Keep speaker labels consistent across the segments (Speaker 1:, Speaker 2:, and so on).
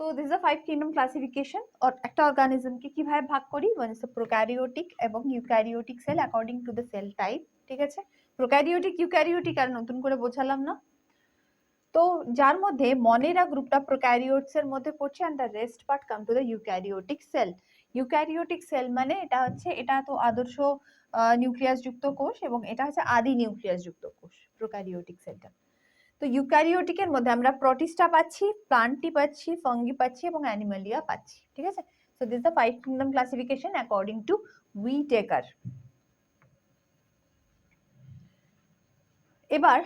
Speaker 1: তো this the five kingdom classification একটা অর্গানিজমকে কীভাবে ভাগ করি? ওয়ান ইজ প্রোক্যারিওটিক এবং eukaryotic cell according to the cell type ঠিক আছে? প্রোক্যারিওটিক ইউক্যারিওটিক আর নতুন করে বোঝালাম না। তো যার মধ্যে মনেরা গ্রুপটা প্রোক্যারিওটস এর মধ্যে পড়ছে and the rest part come to the eukaryotic cell eukaryotic cell মানে এটা হচ্ছে, এটা তো আদর্শ নিউক্লিয়াস যুক্ত কোষ এবং এটা হচ্ছে আদি নিউক্লিয়াস যুক্ত কোষ প্রোক্যারিওটিক সেলটা তো ইউক্যারিওটিকের মধ্যে আমরা প্রোটিস্টা পাচ্ছি প্লান্টি পাচ্ছি, ফঙ্গি পাচ্ছি এবং অ্যানিমালিয়া পাচ্ছি, ঠিক আছে? So this the five kingdom classification according to Whittaker এবার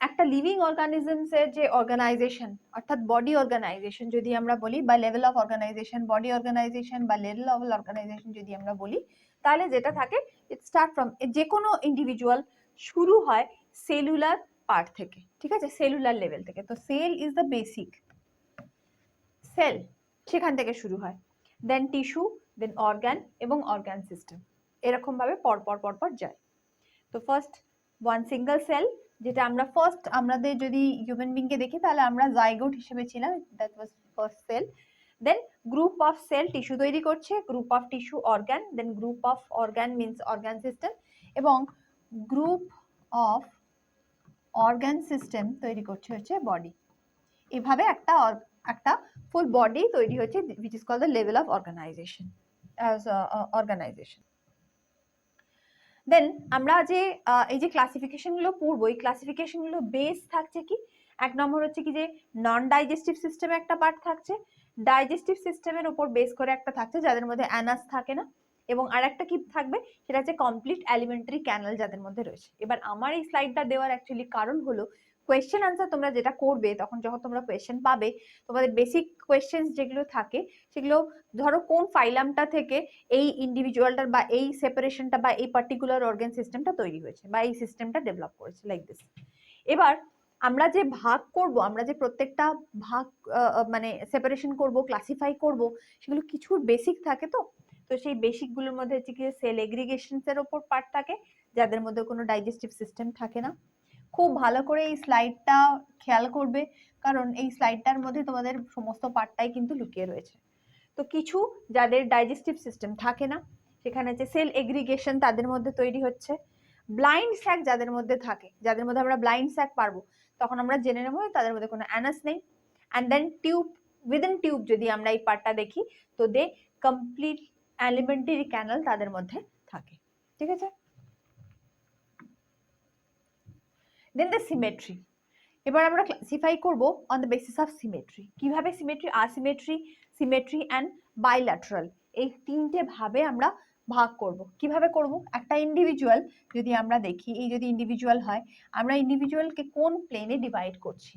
Speaker 1: একটা লিভিং অর্গানিজমস এর যে অর্গানাইজেশন অর্থাৎ বডি অর্গানাইজেশন যদি আমরা বলি বা level of organization body organization বা লেভেল অফ অর্গানাইজেশন যদি আমরা বলি, তাহলে যেটা থাকে ইট স্টার্ট ফ্রম যে কোনো ইন্ডিভিজুয়াল শুরু হয় সেলুলার পার্ট থেকে, ঠিক আছে? সেলুলার লেভেল থেকে। তো cell is the basic cell সেখান থেকে শুরু হয়। দেন টিস্যু দেন অর্গান এবং অর্গান সিস্টেম এরকম ভাবে পরপর পরপর যায়। তো ফার্স্ট ওয়ান সিঙ্গেল সেল যেটা আমরা ফার্স্ট আমাদের যদি হিউম্যান বিংকে দেখি, তাহলে আমরা জাইগোট হিসেবে ছিলাম। That was first cell then group of cell tissue তৈরি করছে। Group of tissue organ then group of organ means organ system এবং গ্রুপ অফ অর্গান সিস্টেম তৈরি করছে হচ্ছে বডি এভাবে একটা একটা ফুল বডি তৈরি হচ্ছে which is call the level of organization organization then আমরা যে এই যে ক্লাসিফিকেশনগুলো পড়ব, এই ক্লাসিফিকেশনগুলো বেস থাকছে কি? এক নম্বর হচ্ছে কি যে নন ডাইজেস্টিভ সিস্টেমে একটা পার্ট থাকছে। ডাইজেস্টিভ সিস্টেমের উপর বেস করে একটা থাকছে, যাদের মধ্যে অ্যানাস থাকে না। এবং আর একটা কি থাকবে? সেটা হচ্ছে কমপ্লিট অ্যালিমেন্টারি ক্যানাল যাদের মধ্যে রয়েছে। এবার আমার এই স্লাইডটা দেওয়ার অ্যাকচুয়ালি কারণ হলো কোয়েশ্চেন আনসার তোমরা যেটা করবে, তখন যখন তোমরা কোয়েশ্চেন পাবে, তোমাদের বেসিক কোয়েশ্চেন যেগুলো থাকে, সেগুলো ধরো কোন ফাইলামটা থেকে এই ইন্ডিভিজুয়ালটার বা এই সেপারেশনটা বা এই পার্টিকুলার অর্গান সিস্টেমটা তৈরি হয়েছে বা এই সিস্টেমটা ডেভেলপ করেছে লাইক দিস এবার আমরা যে ভাগ করব, আমরা যে প্রত্যেকটা ভাগ মানে সেপারেশন করব ক্লাসিফাই করব, সেগুলো কিছুর বেসিক থাকে তো? তো সেই বেসিকগুলোর মধ্যে হচ্ছে কি সেল এগ্রিগেশনস এর উপর পার্ট থাকে, যাদের মধ্যে কোনো ডাইজেস্টিভ সিস্টেম থাকে না। খুব ভালো করে এই স্লাইডটা খেয়াল করবে, কারণ এই স্লাইডটার মধ্যে তোমাদের সমস্ত পার্টটাই কিন্তু লুকিয়ে রয়েছে। তো কিছু যাদের ডাইজেস্টিভ সিস্টেম থাকে না, সেখানে যে সেল এগ্রিগেশন তাদের মধ্যে তৈরি হচ্ছে। ব্লাইন্ড স্যাক যাদের মধ্যে থাকে, যাদের মধ্যে আমরা ব্লাইন্ড স্যাক পারব, তখন আমরা জেনে নেব তাদের মধ্যে কোনো অ্যানাস নেই। And then tube within tube যদি আমরা এই পার্টটা দেখি, তো দে কমপ্লিট অ্যালিমেন্টারি ক্যানাল তাদের মধ্যে থাকে। ঠিক আছে? দেন দ্য সিমেট্রি এবার আমরা ক্লাসিফাই করব on the basis of symmetry কীভাবে symmetry asymmetry symmetry and bilateral এই তিনটে ভাবে আমরা ভাগ করব। কীভাবে করব? একটা ইন্ডিভিজুয়াল যদি আমরা দেখি, এই যদি ইন্ডিভিজুয়াল হয়, আমরা ইন্ডিভিজুয়ালকে কোন প্লেনে ডিভাইড করছি?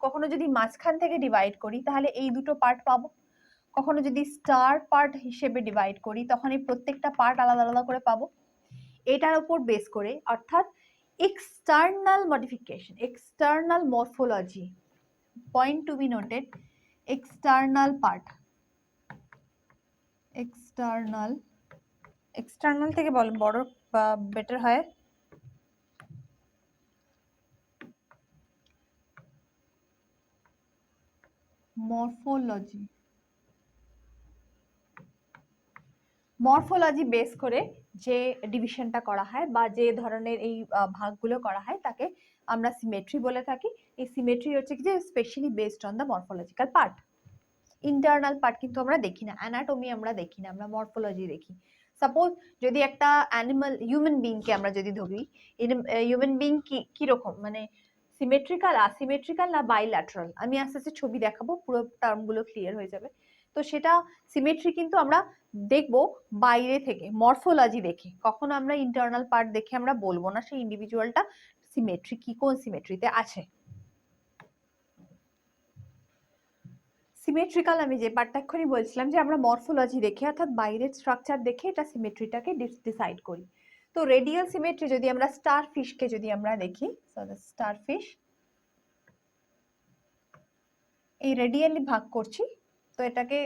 Speaker 1: কখনো যদি মাঝখান থেকে ডিভাইড করি, তাহলে এই দুটো পার্ট পাবো। কখনো যদি স্টার পার্ট হিসেবে ডিভাইড করি তখন এই প্রত্যেকটা পার্ট আলাদা আলাদা করে পাবো। এটার উপর বেস করে অর্থাৎ external modification external morphology point to be noted external part external external থেকে বল বড় বেটার হয়? মরফোলজি মরফোলজি বেস করে যে ডিভিশনটা করা হয় বা যে ধরনের এই ভাগগুলো করা হয় তাকে আমরা সিমেট্রি বলে থাকি। এই সিমেট্রি হচ্ছে যে specially based on the morphological part internal part কিন্তু আমরা দেখি না অ্যানাটমি আমরা দেখি না, আমরা মরফোলজি দেখি। সাপোজ যদি একটা অ্যানিমাল হিউম্যান বিংকে আমরা যদি ধরি হিউম্যান বিং কি, কীরকম? মানে সিমেট্রিক্যাল আসিমেট্রিক্যাল না বাইল্যাটারাল আমি আস্তে আস্তে ছবি দেখাবো, পুরো টার্মগুলো ক্লিয়ার হয়ে যাবে। তো সেটা সিমেট্রি কিন্তু আমরা দেখব বাইরে থেকে মর্ফোলজি দেখে। কখনো আমরা ইন্টারনাল পার্ট দেখে আমরা বলব না সেই ইন্ডিভিজুয়ালটা সিমেট্রি কি কোন সিমেট্রিতে আছে। সিমেট্রিক্যাল আমি যে পার্টটা এক্ষুনি বলছিলাম যে আমরা মর্ফোলজি দেখে অর্থাৎ বাইরের স্ট্রাকচার দেখে এটা সিমেট্রিটাকে ডিসাইড করি। তো রেডিয়াল সিমেট্রি যদি আমরা স্টার ফিশকে যদি আমরা দেখি স্টার ফিশ এই রেডিয়ালি ভাগ করছি তো এটাকে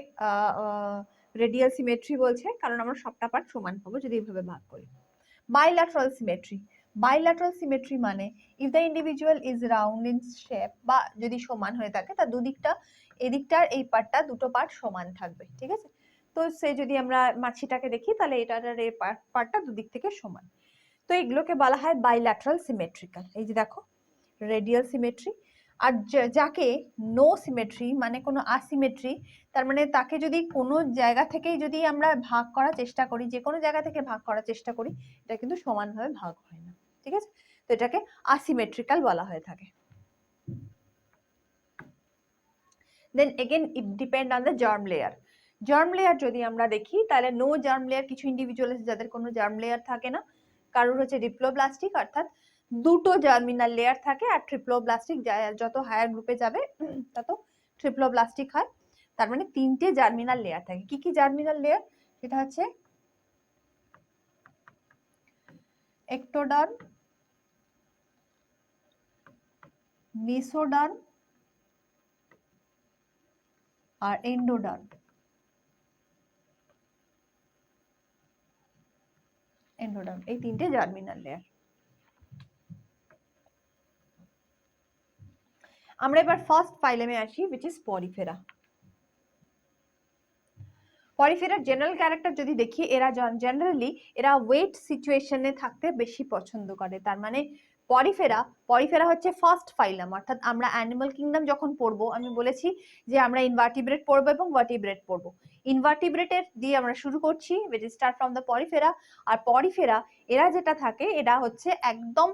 Speaker 1: রেডিয়াল সিমেট্রি বলছে, কারণ আমরা সবটা পার্ট সমান পাবো যদি এইভাবে ভাগ করি। বাইল্যাটারাল সিমেট্রি বাইল্যাটারাল সিমেট্রি মানে if the individual is round in shape বা যদি সমান হয়ে থাকে, তার দুদিকটা এদিকটার এই পার্টটা দুটো পার্ট সমান থাকবে, ঠিক আছে? তো সে যদি আমরা মাছিটাকে দেখি, তাহলে এটার এই পার্টটা দুদিক থেকে সমান। তো এগুলোকে বলা হয় বাইল্যাটারাল সিমেট্রিক্যাল এই যে দেখো রেডিয়াল সিমেট্রি আর যাকে নো সিমেট্রি মানে কোনো আসিমেট্রি তার মানে তাকে যদি কোনো জায়গা থেকেই যদি আমরা ভাগ করার চেষ্টা করি, যে কোনো জায়গা থেকে ভাগ করার চেষ্টা করি, এটা কিন্তু সমানভাবে ভাগ হয় না, ঠিক আছে? তো এটাকে আসিমেট্রিক্যাল বলা হয়ে থাকে। Then again it depend on the germ layer germ layer যদি আমরা দেখি, তাহলে নো জার্ম লেয়ার কিছু ইন্ডিভিজুয়াল যাদের কোনো জার্ম লেয়ার থাকে না, কারোর হচ্ছে ডিপ্লোব্লাস্টিক অর্থাৎ দুটো জার্মিনাল লেয়ার থাকে আর ট্রিপ্লোব্লাস্টিক যত হায়ার গ্রুপে যাবে তত ট্রিপ্লোব্লাস্টিক হয়। তার মানে তিনটে জার্মিনাল লেয়ার থাকে। কি কি জার্মিনাল লেয়ার সেটা হচ্ছে একটোডার্ম মেসোডার্ম আর এন্ডোডার্ম এন্ডোডার্ম এই তিনটে জার্মিনাল লেয়ার আমরা এবার ফার্স্ট ফাইলেমে আসি উইচ ইজ পরিফেরা পরিফেরার জেনারেল ক্যারেক্টার যদি দেখি, এরা জেনারেলি এরা ওয়েট সিচুয়েশনে থাকতে বেশি পছন্দ করে। তার মানে পরিফেরা পরিফেরা হচ্ছে ফার্স্ট ফাইলাম অর্থাৎ আমরা অ্যানিমাল কিংডম যখন পড়ব, আমি বলেছি যে আমরা ইনভার্টিব্রেট পড়ব এবং ভার্টিব্রেট পড়ব। ইনভার্টিব্রেটের দিয়ে আমরা শুরু করছি স্টার্ট ফ্রম দ্য পরিফেরা আর পরিফেরা এরা যেটা থাকে, এরা হচ্ছে একদম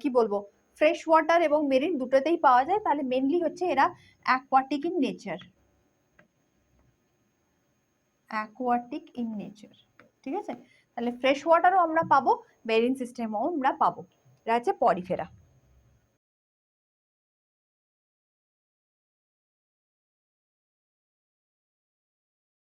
Speaker 1: কি বলব ফ্রেশ ওয়াটার এবং মেরিন দুটোতেই পাওয়া যায়। তাহলে মেনলি হচ্ছে এরা aquatic in nature aquatic in nature ঠিক আছে? তাহলে ফ্রেশ ওয়াটারও আমরা পাবো মেরিন সিস্টেমও আমরা পাবো। এটা হচ্ছে পরিফেরা।